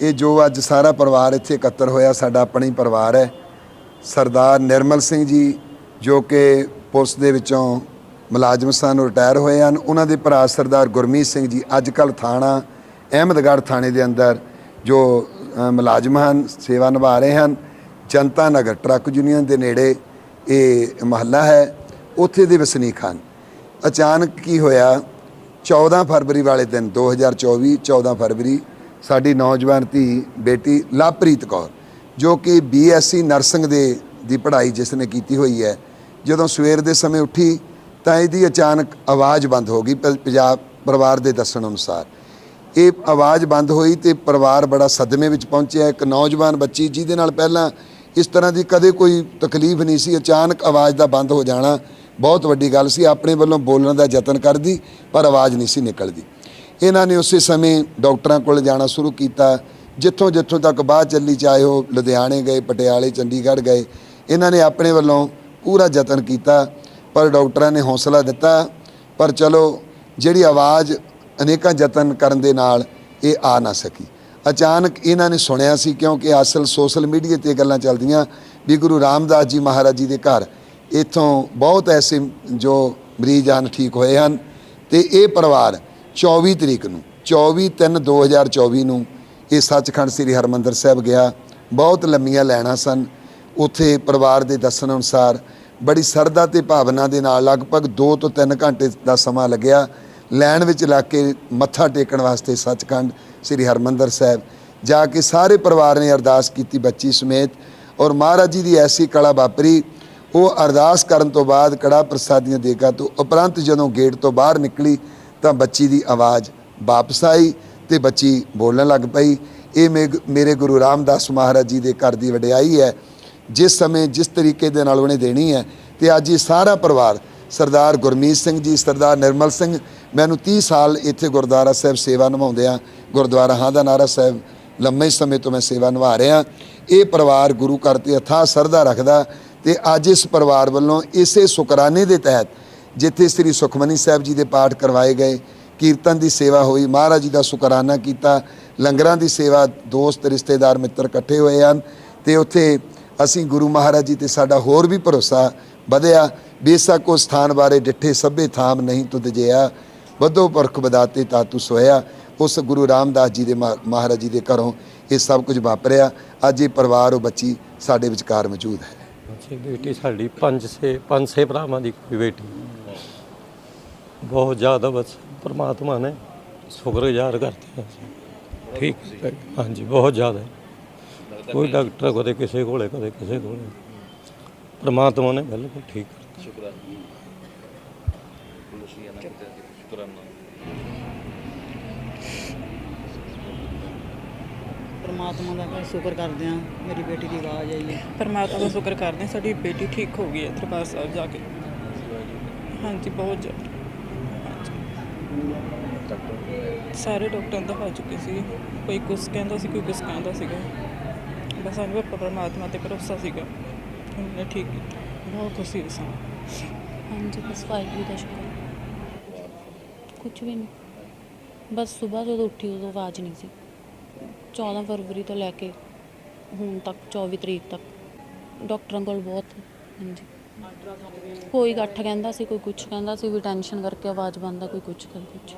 ਇਹ ਜੋ ਅੱਜ ਸਾਰਾ ਪਰਿਵਾਰ ਇੱਥੇ ਇਕੱਤਰ ਹੋਇਆ, ਸਾਡਾ ਆਪਣਾ ਹੀ ਪਰਿਵਾਰ ਹੈ। ਸਰਦਾਰ ਨਿਰਮਲ ਸਿੰਘ ਜੀ, ਜੋ ਕਿ ਪੁਲਿਸ ਦੇ ਵਿੱਚੋਂ ਮੁਲਾਜ਼ਮ ਸਨ ਰਿਟਾਇਰ ਹੋਏ ਹਨ। ਉਹਨਾਂ ਦੇ ਭਰਾ ਸਰਦਾਰ ਗੁਰਮੀਤ ਸਿੰਘ ਜੀ ਅੱਜ ਕੱਲ੍ਹ ਥਾਣਾ, ਅਹਿਮਦਗੜ੍ਹ ਥਾਣੇ ਦੇ ਅੰਦਰ ਜੋ ਮੁਲਾਜ਼ਮ ਹਨ, ਸੇਵਾ ਨਿਭਾ ਰਹੇ ਹਨ। ਜਨਤਾ ਨਗਰ ਟਰੱਕ ਯੂਨੀਅਨ ਦੇ ਨੇੜੇ ਇਹ ਮਹੱਲਾ ਹੈ, ਉੱਥੇ ਦੇ ਵਸਨੀਕ ਹਨ। ਅਚਾਨਕ ਕੀ ਹੋਇਆ 14 ਫਰਵਰੀ ਵਾਲੇ ਦਿਨ 2024 14 ਫਰਵਰੀ ਸਾਡੀ ਨੌਜਵਾਨ ਧੀ ਬੇਟੀ ਲਵਪ੍ਰੀਤ ਕੌਰ, ਜੋ ਕਿ ਬੀਐਸਸੀ ਨਰਸਿੰਗ ਦੇ, ਦੀ ਪੜ੍ਹਾਈ ਜਿਸ ਨੇ ਕੀਤੀ ਹੋਈ ਹੈ, ਜਦੋਂ ਸਵੇਰ ਦੇ ਸਮੇਂ ਉੱਠੀ ਤਾਂ ਇਹਦੀ ਅਚਾਨਕ ਆਵਾਜ਼ ਬੰਦ ਹੋ ਗਈ ਪ- ਪੰਜਾਬ ਪਰਿਵਾਰ ਦੇ ਦੱਸਣ ਅਨੁਸਾਰ। ਇਹ ਆਵਾਜ਼ ਬੰਦ ਹੋਈ ਤੇ ਪਰਿਵਾਰ ਬੜਾ ਸਦਮੇ ਵਿੱਚ ਪਹੁੰਚਿਆ। ਇੱਕ ਨੌਜਵਾਨ ਬੱਚੀ ਜਿਹਦੇ ਨਾਲ ਪਹਿਲਾਂ ਇਸ ਤਰ੍ਹਾਂ ਦੀ ਕਦੇ ਕੋਈ ਤਕਲੀਫ ਨਹੀਂ ਸੀ, ਅਚਾਨਕ ਆਵਾਜ਼ ਦਾ ਬੰਦ ਹੋ ਜਾਣਾ ਬਹੁਤ ਵੱਡੀ ਗੱਲ ਸੀ। ਆਪਣੇ ਵੱਲੋਂ ਬੋਲਣ ਦਾ ਯਤਨ ਕਰਦੀ, ਪਰ ਆਵਾਜ਼ ਨਹੀਂ ਸੀ ਨਿਕਲਦੀ। ਇਹਨਾਂ ਨੇ ਉਸੇ ਸਮੇਂ ਡਾਕਟਰਾਂ ਕੋਲ ਜਾਣਾ ਸ਼ੁਰੂ ਕੀਤਾ। ਜਿੱਥੋਂ ਜਿੱਥੋਂ ਤੱਕ ਬਾਅਦ ਚੱਲੀ ਚਾਹੇ ਉਹ ਲੁਧਿਆਣੇ ਗਏ, ਪਟਿਆਲੇ, ਚੰਡੀਗੜ੍ਹ ਗਏ। ਇਹਨਾਂ ਨੇ ਆਪਣੇ ਵੱਲੋਂ ਪੂਰਾ ਯਤਨ ਕੀਤਾ, ਪਰ ਡਾਕਟਰਾਂ ਨੇ ਹੌਸਲਾ ਦਿੱਤਾ, ਪਰ ਚਲੋ ਜਿਹੜੀ ਆਵਾਜ਼ ਅਨੇਕਾਂ ਯਤਨ ਕਰਨ ਦੇ ਨਾਲ ਇਹ ਆ ਨਾ ਸਕੀ। ਅਚਾਨਕ ਇਹਨਾਂ ਨੇ ਸੁਣਿਆ ਸੀ ਕਿਉਂਕਿ ਅਸਲ ਸੋਸ਼ਲ ਮੀਡੀਆ ਤੇ ਗੱਲਾਂ ਚੱਲਦੀਆਂ, ਵੀ ਗੁਰੂ ਰਾਮਦਾਸ ਜੀ ਮਹਾਰਾਜ ਜੀ ਦੇ ਘਰ, ਇਥੋਂ ਬਹੁਤ ਐਸੇ ਜੋ ਮਰੀਜ਼ ਹਨ, ਠੀਕ ਹੋਏ ਹਨ ਤੇ ਇਹ ਪਰਿਵਾਰ 24 ਤਰੀਕ ਨੂੰ 24 3 2024 ਨੂੰ ਇਹ ਸੱਚਖੰਡ ਸ੍ਰੀ ਹਰਮੰਦਰ ਸਾਹਿਬ ਗਿਆ। ਬਹੁਤ ਲੰਮੀਆਂ ਲੈਣਾ ਸਨ। ਉੱਥੇ ਪਰਿਵਾਰ ਦੇ ਦੱਸਣ ਅਨੁਸਾਰ ਬੜੀ ਸਰਦਾ ਤੇ ਭਾਵਨਾ ਦੇ ਨਾਲ ਲਗਭਗ 2 ਤੋਂ 3 ਘੰਟੇ ਦਾ ਸਮਾਂ ਲੱਗਿਆ। ਲੈਣ ਵਿੱਚ ਲੱਗ ਕੇ ਮੱਥਾ ਟੇਕਣ ਵਾਸਤੇ ਸੱਚਖੰਡ ਸ੍ਰੀ ਹਰਮੰਦਰ ਸਾਹਿਬ ਜਾ ਕੇ ਸਾਰੇ ਪਰਿਵਾਰ ਨੇ ਅਰਦਾਸ ਕੀਤੀ ਬੱਚੀ ਸਮੇਤ ਔਰ ਮਹਾਰਾਜ ਜੀ ਦੀ ਐਸੀ ਕਲਾ ਵਾਪਰੀ। ਉਹ ਅਰਦਾਸ ਕਰਨ ਤੋਂ ਬਾਅਦ ਕੜਾ ਪ੍ਰਸਾਦੀਆਂ ਦੇਗਾ ਤੋਂ ਉਪਰੰਤ ਜਦੋਂ ਗੇਟ ਤੋਂ ਬਾਹਰ ਨਿਕਲੀ ਤਾਂ ਬੱਚੀ ਦੀ ਆਵਾਜ਼ ਵਾਪਸ ਆਈ ਤੇ ਬੱਚੀ ਬੋਲਣ ਲੱਗ ਪਈ। ਇਹ ਮੇਗ- ਮੇਰੇ ਗੁਰੂ ਰਾਮਦਾਸ ਮਹਾਰਾਜ ਜੀ ਦੇ ਘਰ ਦੀ ਵਡਿਆਈ ਹੈ। ਜਿਸ ਸਮੇਂ ਜਿਸ ਤਰੀਕੇ ਦੇ ਨਾਲ ਉਹਨੇ ਦੇਣੀ ਹੈ ਤੇ ਅੱਜ ਇਹ ਸਾਰਾ ਪਰਿਵਾਰ ਸਰਦਾਰ ਗੁਰਮੀਤ ਸਿੰਘ ਜੀ, ਸਰਦਾਰ ਨਿਰਮਲ ਸਿੰਘ ਮੈਨੂੰ 30 ਸਾਲ ਇੱਥੇ ਗੁਰਦੁਆਰਾ ਸਾਹਿਬ ਸੇਵਾ ਨਿਭਾਉਂਦੇ ਆ ਗੁਰਦੁਆਰਾ ਹਾਂ ਦਾ ਨਾਰਾ ਸਾਹਿਬ, ਲੰਮੇ ਸਮੇਂ ਤੋਂ ਮੈਂ ਸੇਵਾ ਨਿਭਾ ਰਿਹਾ ਇਹ ਪਰਿਵਾਰ ਗੁਰੂ ਘਰ ਤੇ ਅਥਾ ਸਰਦਾ ਰੱਖਦਾ ਤੇ ਅੱਜ ਇਸ ਪਰਿਵਾਰ ਵੱਲੋਂ ਇਸੇ ਸ਼ੁਕਰਾਨੇ ਦੇ ਤਹਿਤ ਜਿੱਥੇ ਸ੍ਰੀ ਸੁਖਮਨੀ ਸਾਹਿਬ ਜੀ ਦੇ ਪਾਠ ਕਰਵਾਏ ਗਏ, ਕੀਰਤਨ ਦੀ ਸੇਵਾ ਹੋਈ, ਮਹਾਰਾਜ ਜੀ ਦਾ ਸ਼ੁਕਰਾਨਾ ਕੀਤਾ, ਲੰਗਰਾਂ ਦੀ ਸੇਵਾ, ਦੋਸਤ, ਰਿਸ਼ਤੇਦਾਰ, ਮਿੱਤਰ ਇਕੱਠੇ ਹੋਏ ਹਨ ਤੇ ਉੱਥੇ ਅਸੀਂ ਗੁਰੂ ਮਹਾਰਾਜ ਜੀ ਤੇ ਸਾਡਾ ਹੋਰ ਵੀ ਭਰੋਸਾ ਵਧਿਆ ਬੇਸ਼ੱਕ ਉਸ ਸਥਾਨ ਬਾਰੇ ਡਿੱਠੇ ਸਭੇ ਥਾਮ ਨਹੀਂ ਤੁਧ ਜਿਆ ਵਧੋ ਪਰਖ ਬਦਾਤੇ ਤਾਤੂ ਸੋਇਆ, ਉਸ ਗੁਰੂ ਰਾਮਦਾਸ ਜੀ ਦੇ ਮਹਾ- ਮਹਾਰਾਜ ਜੀ ਦੇ ਘਰੋਂ ਇਹ ਸਭ ਕੁਝ ਵਾਪਰਿਆ, ਅੱਜ ਇਹ ਪਰਿਵਾਰ ਉਹ ਬੱਚੀ ਸਾਡੇ ਵਿਚਕਾਰ ਮੌਜੂਦ ਹੈ। ਜੀ ਬੇਟੀ ਸਾਡੀ ਪੰਜ ਛੇ ਪੰਜ ਛੇ ਭਰਾਵਾਂ ਦੀ ਕੋਈ ਬੇਟੀ। ਬਹੁਤ ਜ਼ਿਆਦਾ ਬਸ ਪਰਮਾਤਮਾ ਨੇ ਸ਼ੁਕਰਗੁਜ਼ਾਰ ਕਰਦੇ ਹਾਂ ਅਸੀਂ। ਠੀਕ ਹੈ। ਹਾਂਜੀ ਬਹੁਤ ਜ਼ਿਆਦਾ ਕੋਈ ਡਾਕਟਰ ਕਦੇ ਕਿਸੇ ਕੋਲੇ ਕਦੇ ਕਿਸੇ ਕੋਲੇ ਪਰਮਾਤਮਾ ਨੇ ਬਿਲਕੁਲ ਠੀਕ ਕਰਤਾ ਪਰਮਾਤਮਾ ਦਾ ਬਹੁਤ ਸ਼ੁਕਰ ਕਰਦੇ ਹਾਂ ਮੇਰੀ ਬੇਟੀ ਦੀ ਆਵਾਜ਼ ਆਈ ਹੈ ਪਰਮਾਤਮਾ ਦਾ ਸ਼ੁਕਰ ਕਰਦੇ ਹਾਂ ਸਾਡੀ ਬੇਟੀ ਠੀਕ ਹੋ ਗਈ ਹੈ ਦਰਬਾਰ ਸਾਹਿਬ ਜਾ ਕੇ ਹਾਂਜੀ ਬਹੁਤ ਜ਼ਿਆਦਾ। ਸਾਰੇ ਡਾਕਟਰ ਦਿਖਾ ਚੁੱਕੇ ਸੀ। ਕੋਈ ਕੁਛ ਕਹਿੰਦਾ ਸੀ, ਕੋਈ ਕੁਛ ਕਹਿੰਦਾ ਸੀਗਾ। ਬਸ ਸਾਨੂੰ ਆਪਾਂ ਪਰਮਾਤਮਾ ਤੇ ਭਰੋਸਾ ਸੀਗਾ। ਉਹਨੇ ਠੀਕ ਕੀਤਾ ਬਹੁਤ ਖੁਸ਼ੀ ਸੀ ਸਾਨੂੰ। ਹਾਂਜੀ, ਬਸ ਵਾਹਿਗੁਰੂ ਦਾ ਸ਼ੁਕਰ। ਕੁਝ ਵੀ ਨਹੀਂ। ਬਸ ਸਵੇਰ ਜਦੋਂ ਉੱਠੀ ਉਦੋਂ ਆਵਾਜ਼ ਨਹੀਂ ਸੀ। 14 ਫਰਵਰੀ ਤੋਂ ਲੈ ਕੇ ਹੁਣ ਤੱਕ 24 ਤਰੀਕ ਤੱਕ। ਡਾਕਟਰਾਂ ਕੋਲ ਬਹੁਤ, ਹਾਂਜੀ। ਕੋਈ ਗੱਠ ਕਹਿੰਦਾ ਸੀ, ਕੋਈ ਕੁਛ ਕਹਿੰਦਾ ਸੀ ਵੀ ਟੈਨਸ਼ਨ ਕਰਕੇ ਆਵਾਜ਼ ਬੰਦ ਆ, ਕੋਈ ਕੁਛ ਕਰ ਕੁਝ